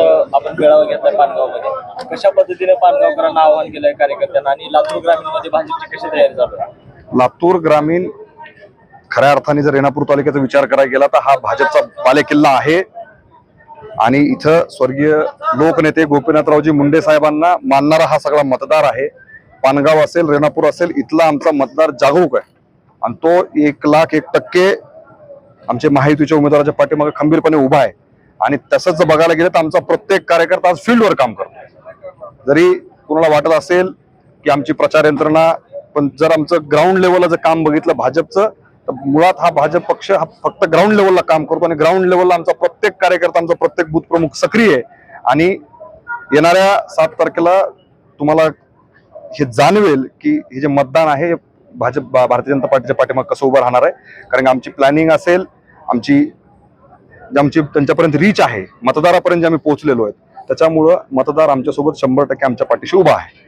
आपण मेळावा घेतलाय पानगावमध्ये. कशा पद्धतीने पानगावकरांना आवाहन केलंय कार्यकर्त्यांना? आणि लातूर ग्रामीणमध्ये भाजपची कशी तयारी चालू आहे? लातूर ग्रामीण खऱ्या अर्थाने जर रेणापूर तालुक्याचा विचार करायला गेला तर हा भाजपचा बालेकिल्ला आहे. आणि इथं स्वर्गीय लोकनेते गोपीनाथरावजी मुंडे साहेबांना मानणारा हा सगळा मतदार आहे. पानगाव असेल रेणापूर असेल इथला आमचा मतदार जागरूक आहे. आणि तो एक लाख एक टक्के आमचे महायुतीच्या उमेदवाराच्या पाठीमागे खंबीरपणे उभा आहे. आणि तसंच बघायला गेलं तर आमचा प्रत्येक कार्यकर्ता आज फील्डवर काम करतो जरी कुणाला वाटत असेल की आमची प्रचार यंत्रणा पण जर आमचं ग्राउंड लेवलला जर काम बघितलं भाजपचं तर मुळात हा भाजप पक्ष हा फक्त ग्राउंड लेवलला काम करतो आणि ग्राउंड लेवलला आमचा प्रत्येक कार्यकर्ता आमचा प्रत्येक बूथ प्रमुख सक्रिय आहे. आणि येणाऱ्या सात तारखेला तुम्हाला हे जाणवेल की हे जे मतदान आहे हे भाजप भारतीय जनता पार्टीच्या पाठीमाग कसं उभं राहणार आहे. कारण आमची प्लॅनिंग असेल आमची जे आमची त्यांच्यापर्यंत रीच आहे मतदारापर्यंत जे आम्ही पोहोचलेलो आहेत त्याच्यामुळं मतदार आमच्यासोबत शंभर टक्के आमच्या पाठीशी उभा आहे.